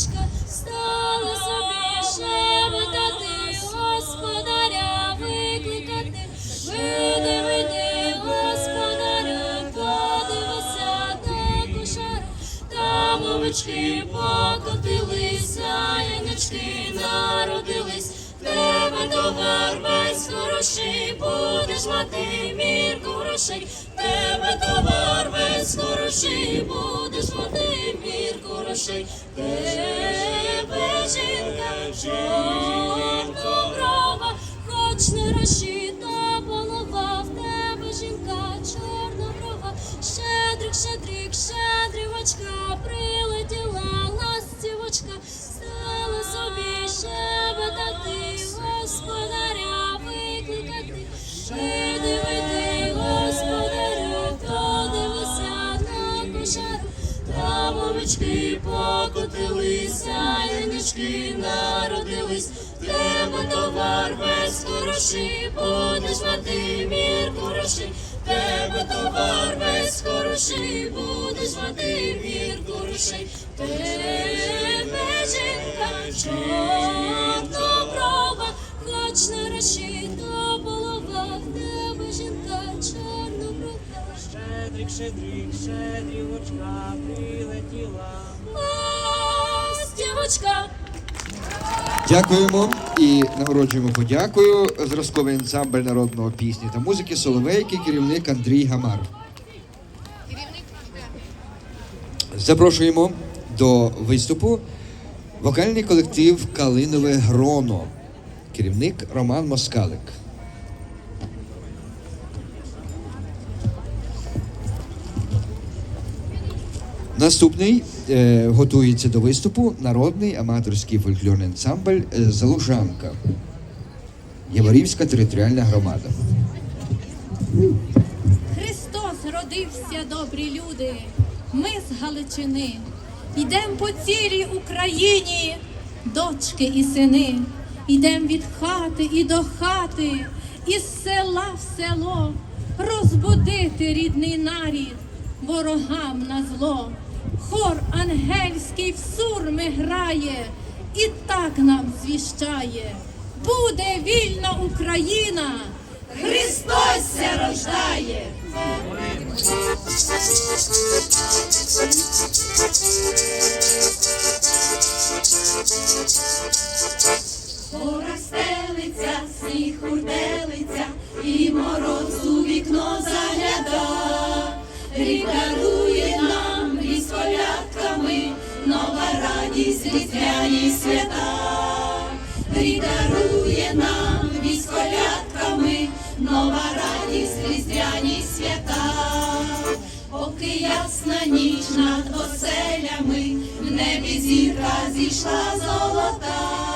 дівочка стала собі шепотати, господаря викликати. Види, види, господаря, подивися на кошару. Там овечки покотилися, янячки народились. Тебе товар весь хороший, будеш мати мірку грошей. Тебе товар весь хороший, будеш хоч не розчита голова, в тебе жінка чорноброва, щедрик, щедрик, щедрівочка, прилетіла ластівочка, стала собі шебетати, овечки покотилися, янички народились, тебе товар весь хороший, будеш мати мірку грошей, В тебе товар весь хороший, будеш мати мірку грошей, В тебе жінка чорноброва, хоч не розчита голова, в тебе жінка чорноброва. Щедрик, щедрик, щедрівочка прилетіла. Ластівочка. Дякуємо і нагороджуємо подякою. Зразковий ансамбль народного пісні та музики Соловейки, керівник Андрій Гамар. Запрошуємо до виступу вокальний колектив Калинове Гроно, керівник Роман Москалик. Наступний е, готується до виступу народний аматорський фольклорний ансамбль е, Залужанка. Яворівська територіальна громада. Христос родився, добрі люди. Ми з Галичини. Йдем по цілій Україні, дочки і сини. Йдем від хати і до хати, із села в село, розбудити рідний нарід, ворогам на зло. Хор ангельський в сурми грає, і так нам звіщає. Буде вільна Україна, Христос ся рождає. Гора стелиться, сніг хурделиться, і мороз у вікно загляда. Рік радість, різдвяні свята. придарує дарує нам військолятками, нова радість, різдвяні свята. Поки ясна ніч над оселями, в небі зірка зійшла золота.